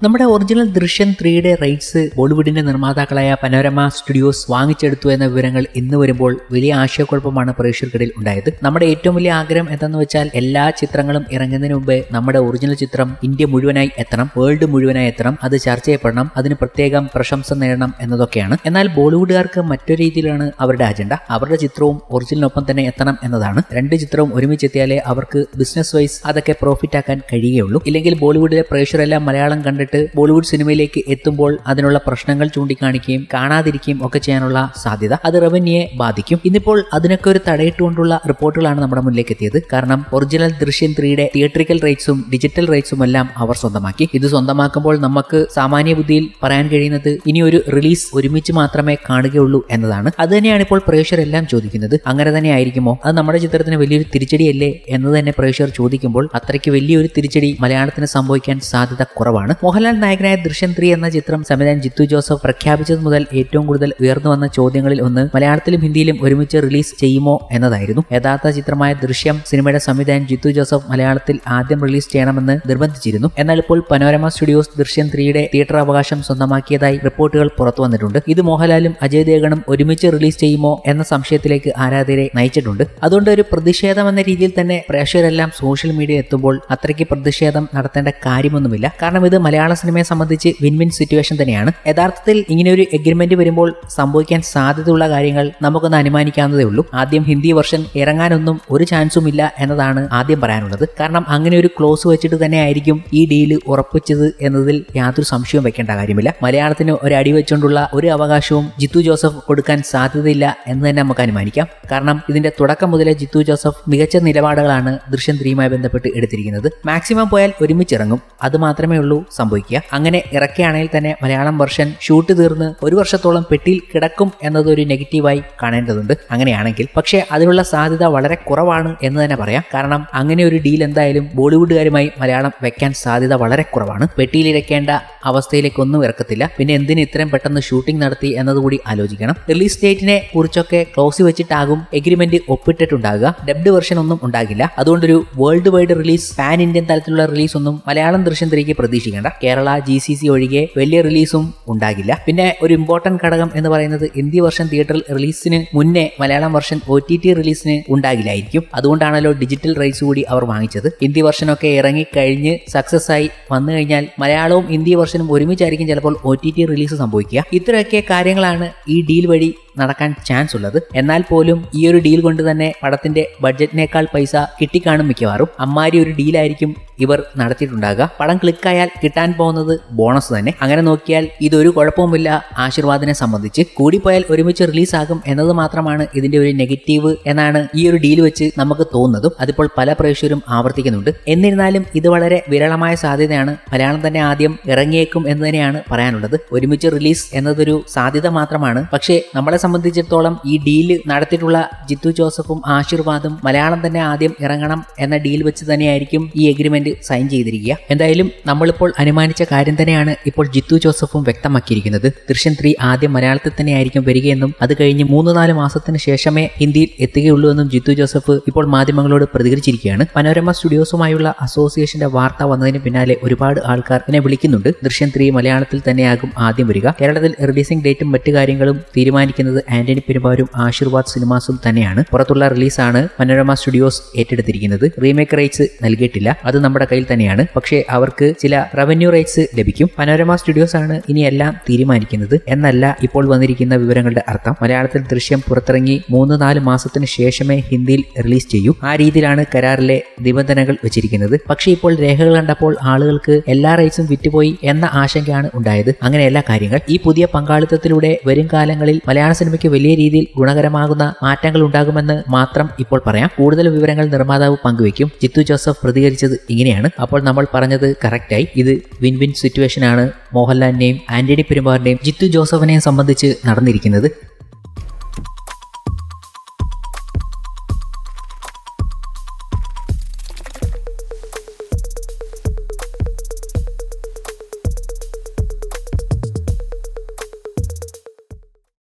നമ്മുടെ ഒറിജിനൽ ദൃശ്യം ത്രീയുടെ റൈറ്റ്സ് ബോളിവുഡിന്റെ നിർമ്മാതാക്കളായ പനോരമ സ്റ്റുഡിയോസ് വാങ്ങിച്ചെടുത്തു എന്ന വിവരങ്ങൾ ഇന്ന് വരുമ്പോൾ വലിയ ആശയക്കുഴപ്പമാണ് പ്രേക്ഷകർക്കിടയിൽ ഉണ്ടായത്. നമ്മുടെ ഏറ്റവും വലിയ ആഗ്രഹം എന്തെന്ന് വെച്ചാൽ എല്ലാ ചിത്രങ്ങളും ഇറങ്ങുന്നതിന് മുമ്പേ നമ്മുടെ ഒറിജിനൽ ചിത്രം ഇന്ത്യ മുഴുവനായി എത്തണം വേൾഡ് മുഴുവനായി എത്തണം അത് ചർച്ച ചെയ്യപ്പെടണം അതിന് പ്രത്യേകം പ്രശംസ നേടണം എന്നതൊക്കെയാണ്. എന്നാൽ ബോളിവുഡുകാർക്ക് മറ്റൊരു രീതിയിലാണ് അവരുടെ അജണ്ട അവരുടെ ചിത്രവും ഒറിജിനലിനൊപ്പം തന്നെ എത്തണം എന്നതാണ്. രണ്ട് ചിത്രവും ഒരുമിച്ച് എത്തിയാലേ അവർക്ക് ബിസിനസ് വൈസ് അതൊക്കെ പ്രോഫിറ്റ് ആക്കാൻ കഴിയുകയുള്ളൂ. ഇല്ലെങ്കിൽ ബോളിവുഡിലെ പ്രേക്ഷകരെല്ലാം മലയാളം കണ്ടിട്ട് ബോളിവുഡ് സിനിമയിലേക്ക് എത്തുമ്പോൾ അതിനുള്ള പ്രശ്നങ്ങൾ ചൂണ്ടിക്കാണിക്കുകയും കാണാതിരിക്കുകയും ഒക്കെ ചെയ്യാനുള്ള സാധ്യത അത് റവന്യൂയെ ബാധിക്കും. ഇന്നിപ്പോൾ അതിനൊക്കെ ഒരു തടയിട്ടുകൊണ്ടുള്ള റിപ്പോർട്ടുകളാണ് നമ്മുടെ മുന്നിലേക്ക് എത്തിയത്. കാരണം ഒറിജിനൽ ദൃശ്യം ത്രീയുടെ തിയേറ്ററിക്കൽ റൈറ്റ്സും ഡിജിറ്റൽ റൈറ്റ്സും എല്ലാം അവർ സ്വന്തമാക്കി. ഇത് സ്വന്തമാക്കുമ്പോൾ നമുക്ക് സാമാന്യ ബുദ്ധിയിൽ പറയാൻ കഴിയുന്നത് ഇനി ഒരു റിലീസ് ഒരുമിച്ച് മാത്രമേ കാണുകയുള്ളൂ എന്നതാണ്. അത് തന്നെയാണ് ഇപ്പോൾ പ്രേക്ഷകരെല്ലാം ചോദിക്കുന്നത്. അങ്ങനെ തന്നെ ആയിരിക്കുമോ? അത് നമ്മുടെ ചിത്രത്തിന് വലിയൊരു തിരിച്ചടിയല്ലേ എന്ന് തന്നെ പ്രേക്ഷകർ ചോദിക്കുമ്പോൾ അത്രയ്ക്ക് വലിയൊരു തിരിച്ചടി മലയാളത്തിന് സംഭവിക്കാൻ സാധ്യത കുറവാണ്. മോഹൻലാൽ നായകനായ ദൃശ്യം ത്രീ എന്ന ചിത്രം സംവിധാനം ജിത്തു ജോസഫ് പ്രഖ്യാപിച്ചത് മുതൽ ഏറ്റവും കൂടുതൽ ഉയർന്നു വന്ന ചോദ്യങ്ങളിൽ ഒന്ന് മലയാളത്തിലും ഹിന്ദിയിലും ഒരുമിച്ച് റിലീസ് ചെയ്യുമോ എന്നതായിരുന്നു. യഥാർത്ഥ ചിത്രമായ ദൃശ്യം സിനിമയുടെ സംവിധായകൻ ജിത്തു ജോസഫ് മലയാളത്തിൽ ആദ്യം റിലീസ് ചെയ്യണമെന്ന് നിർബന്ധിച്ചിരുന്നു. എന്നാൽ ഇപ്പോൾ പനോരമ സ്റ്റുഡിയോസ് ദൃശ്യം ത്രീയുടെ തിയേറ്റർ അവകാശം സ്വന്തമാക്കിയതായി റിപ്പോർട്ടുകൾ പുറത്തു വന്നിട്ടുണ്ട്. ഇത് മോഹൻലാലും അജയ് ദേവനും ഒരുമിച്ച് റിലീസ് ചെയ്യുമോ എന്ന സംശയത്തിലേക്ക് ആരാധകരെ നയിച്ചിട്ടുണ്ട്. അതുകൊണ്ട് ഒരു പ്രതിഷേധം എന്ന രീതിയിൽ തന്നെ പ്രേക്ഷകരെല്ലാം സോഷ്യൽ മീഡിയ എത്തുമ്പോൾ അത്രയ്ക്ക് പ്രതിഷേധം നടത്തേണ്ട കാര്യമൊന്നുമില്ല. കാരണം ഇത് മലയാള സിനിമയെ സംബന്ധിച്ച് വിൻ വിൻ സിറ്റുവേഷൻ തന്നെയാണ്. യഥാർത്ഥത്തിൽ ഇങ്ങനെ ഒരു എഗ്രിമെന്റ് വരുമ്പോൾ സംഭവിക്കാൻ സാധ്യതയുള്ള കാര്യങ്ങൾ നമുക്കൊന്ന് അനുമാനിക്കാവുന്നതേ ഉള്ളൂ. ആദ്യം ഹിന്ദി വെർഷൻ ഇറങ്ങാനൊന്നും ഒരു ചാൻസും ഇല്ല എന്നതാണ് ആദ്യം പറയാനുള്ളത്. കാരണം അങ്ങനെ ഒരു ക്ലോസ് വെച്ചിട്ട് തന്നെ ആയിരിക്കും ഈ ഡീൽ ഉറപ്പിച്ചത് എന്നതിൽ യാതൊരു സംശയവും വെക്കേണ്ട കാര്യമില്ല. മലയാളത്തിന് ഒരു അടി വെച്ചുകൊണ്ടുള്ള ഒരു അവകാശവും ജിത്തു ജോസഫ് കൊടുക്കാൻ സാധ്യതയില്ല എന്ന് തന്നെ നമുക്ക് അനുമാനിക്കാം. കാരണം ഇതിന്റെ തുടക്കം മുതലേ ജിത്തു ജോസഫ് മികച്ച നിലപാടുകളാണ് ദൃശ്യം ത്രീയുമായി ബന്ധപ്പെട്ട് എടുത്തിരിക്കുന്നത്. മാക്സിമം പോയാൽ ഒരുമിച്ചിറങ്ങും. അത് മാത്രമേ ഉള്ളൂ സംഭവിക്കുക. അങ്ങനെ ഇറക്കുകയാണെങ്കിൽ തന്നെ മലയാളം വെർഷൻ ഷൂട്ട് തീർന്ന് ഒരു വർഷത്തോളം പെട്ടിയിൽ കിടക്കും എന്നതൊരു നെഗറ്റീവായി കാണേണ്ടതുണ്ട്. അങ്ങനെയാണെങ്കിൽ പക്ഷേ അതിനുള്ള സാധ്യത വളരെ കുറവാണ് എന്ന് തന്നെ പറയാം. കാരണം അങ്ങനെ ഒരു ഡീൽ എന്തായാലും ബോളിവുഡുകാരുമായി മലയാളം വെക്കാൻ സാധ്യത വളരെ കുറവാണ്. പെട്ടിയിലിരിക്കേണ്ട അവസ്ഥയിലേക്കൊന്നും ഇറക്കത്തില്ല. പിന്നെ എന്തിന് ഇത്രയും പെട്ടെന്ന് ഷൂട്ടിംഗ് നടത്തി എന്നതുകൂടി ആലോചിക്കണം. റിലീസ് ഡേറ്റിനെ കുറിച്ചൊക്കെ ക്ലോസ് വെച്ചിട്ടാകും എഗ്രിമെന്റ് ഒപ്പിട്ടിട്ടുണ്ടാകുക. ഡബ്ഡ് വെർഷൻ ഒന്നും ഉണ്ടാകില്ല. അതുകൊണ്ടൊരു world wide release pan Indian തലത്തിലുള്ള റിലീസ് ഒന്നും മലയാളം ദൃശ്യം തിരികെ പ്രതീക്ഷിക്കേണ്ട. കേരള ജി സി സി ഒഴികെ വലിയ റിലീസും ഉണ്ടാകില്ല. പിന്നെ ഒരു ഇമ്പോർട്ടന്റ് ഘടകം എന്ന് പറയുന്നത് ഹിന്ദി വർഷൻ തിയേറ്ററിൽ റിലീസിന് മുന്നേ Malayalam version O T T റിലീസിന് ഉണ്ടാകില്ലായിരിക്കും. അതുകൊണ്ടാണല്ലോ ഡിജിറ്റൽ റൈറ്റ്സ് കൂടി അവർ വാങ്ങിച്ചത്. ഹിന്ദി വർഷനൊക്കെ ഇറങ്ങിക്കഴിഞ്ഞ് സക്സസ് ആയി വന്നു കഴിഞ്ഞാൽ മലയാളവും ഹിന്ദി വർഷനും ഒരുമിച്ചായിരിക്കും ചിലപ്പോൾ ഒ ടി ടി റിലീസ് സംഭവിക്കുക. ഇത്രയൊക്കെ കാര്യങ്ങളാണ് ഈ ഡീൽ വഴി നടക്കാൻ ചാൻസ് ഉള്ളത്. എന്നാൽ പോലും ഈ ഒരു ഡീൽ കൊണ്ട് തന്നെ പടത്തിന്റെ ബഡ്ജറ്റിനേക്കാൾ പൈസ കിട്ടിക്കാണും മിക്കവാറും. അമ്മാരി ഒരു ഡീലായിരിക്കും ഇവർ നടത്തിയിട്ടുണ്ടാകുക. പടം ക്ലിക്കായാൽ കിട്ടാൻ പോകുന്നത് ബോണസ് തന്നെ. അങ്ങനെ നോക്കിയാൽ ഇതൊരു കുഴപ്പവുമില്ല. ആശീർവാദിനെ സംബന്ധിച്ച് കൂടിപ്പോയാൽ ഒരുമിച്ച് റിലീസാകും എന്നത് മാത്രമാണ് ഇതിന്റെ ഒരു നെഗറ്റീവ് എന്നാണ് ഈ ഒരു ഡീൽ വെച്ച് നമുക്ക് തോന്നുന്നതും. അതിപ്പോൾ പല പ്രേക്ഷകരും ആവർത്തിക്കുന്നുണ്ട്. എന്നിരുന്നാലും ഇത് വളരെ വിരളമായ സാധ്യതയാണ്. മലയാളം തന്നെ ആദ്യം ഇറങ്ങിയേക്കും എന്ന് തന്നെയാണ് പറയാനുള്ളത്. ഒരുമിച്ച് റിലീസ് എന്നതൊരു സാധ്യത മാത്രമാണ്. പക്ഷേ നമ്മളെ സംബന്ധിച്ചിടത്തോളം ഈ ഡീൽ നടത്തിയിട്ടുള്ള ജിത്തു ജോസഫും ആശീർവാദും മലയാളം തന്നെ ആദ്യം ഇറങ്ങണം എന്ന ഡീൽ വെച്ച് തന്നെയായിരിക്കും ഈ എഗ്രിമെന്റ് സൈൻ ചെയ്തിരിക്കുക. എന്തായാലും നമ്മളിപ്പോൾ അനുമാനിച്ച കാര്യം തന്നെയാണ് ഇപ്പോൾ ജിത്തു ജോസഫും വ്യക്തമാക്കിയിരിക്കുന്നത്. ദൃശ്യൻ ത്രീ ആദ്യം മലയാളത്തിൽ തന്നെയായിരിക്കും വരികയെന്നും അത് കഴിഞ്ഞ് മൂന്ന് നാല് മാസത്തിന് ശേഷമേ ഹിന്ദിയിൽ എത്തുകയുള്ളൂ എന്നും ജിത്തു ജോസഫ് ഇപ്പോൾ മാധ്യമങ്ങളോട് പ്രതികരിച്ചിരിക്കുകയാണ്. മനോരമ സ്റ്റുഡിയോസുമായുള്ള അസോസിയേഷന്റെ വാർത്ത വന്നതിന് പിന്നാലെ ഒരുപാട് ആൾക്കാർ എന്നെ വിളിക്കുന്നുണ്ട്. ദൃശ്യൻ ത്രീ മലയാളത്തിൽ തന്നെയാകും ആദ്യം വരിക. കേരളത്തിൽ റിലീസിംഗ് ഡേറ്റും മറ്റു കാര്യങ്ങളും തീരുമാനിക്കുന്നത് ആന്റണി പെരുമാരും ആശീർവാദ് സിനിമാസും തന്നെയാണ്. പുറത്തുള്ള റിലീസാണ് മനോരമ സ്റ്റുഡിയോസ് ഏറ്റെടുത്തിരിക്കുന്നത്. റീമേക്ക് റൈറ്റ്സ് നൽകിയിട്ടില്ല. അത് നമ്മുടെ കയ്യിൽ തന്നെയാണ്. പക്ഷേ അവർക്ക് ചില റവന്യൂ റൈറ്റ്സ് ലഭിക്കും. മനോരമ സ്റ്റുഡിയോസ് ആണ് ഇനി എല്ലാം തീരുമാനിക്കുന്നത്. എന്നല്ല ഇപ്പോൾ വന്നിരിക്കുന്ന വിവരങ്ങളുടെ അർത്ഥം. മലയാളത്തിൽ ദൃശ്യം പുറത്തിറങ്ങി മൂന്ന് നാല് മാസത്തിന് ശേഷമേ ഹിന്ദിയിൽ റിലീസ് ചെയ്യൂ. ആ രീതിയിലാണ് കരാറിലെ നിബന്ധനകൾ വെച്ചിരിക്കുന്നത്. പക്ഷേ ഇപ്പോൾ രേഖകൾ കണ്ടപ്പോൾ ആളുകൾക്ക് എല്ലാ റൈറ്റ്സും വിറ്റുപോയി എന്ന ആശങ്കയാണ് ഉണ്ടായത്. അങ്ങനെയല്ല കാര്യങ്ങൾ ഈ പുതിയ പങ്കാളിത്തത്തിലൂടെ വരും കാലങ്ങളിൽ മലയാള സിനിമയ്ക്ക് വലിയ രീതിയിൽ ഗുണകരമാകുന്ന മാറ്റങ്ങൾ ഉണ്ടാകുമെന്ന് മാത്രം ഇപ്പോൾ പറയാം. കൂടുതൽ വിവരങ്ങൾ നിർമ്മാതാവ് പങ്കുവയ്ക്കും. ജിത്തു ജോസഫ് പ്രതികരിച്ചത് ഇങ്ങനെയാണ്. അപ്പോൾ നമ്മൾ പറഞ്ഞത് കറക്റ്റായി. ഇത് വിൻ വിൻ സിറ്റുവേഷൻ ആണ് മോഹൻലാലിനെയും ആന്റണി പെരുമാറിനെയും ജിത്തു ജോസഫിനെയും സംബന്ധിച്ച് നടന്നിരിക്കുന്നത്.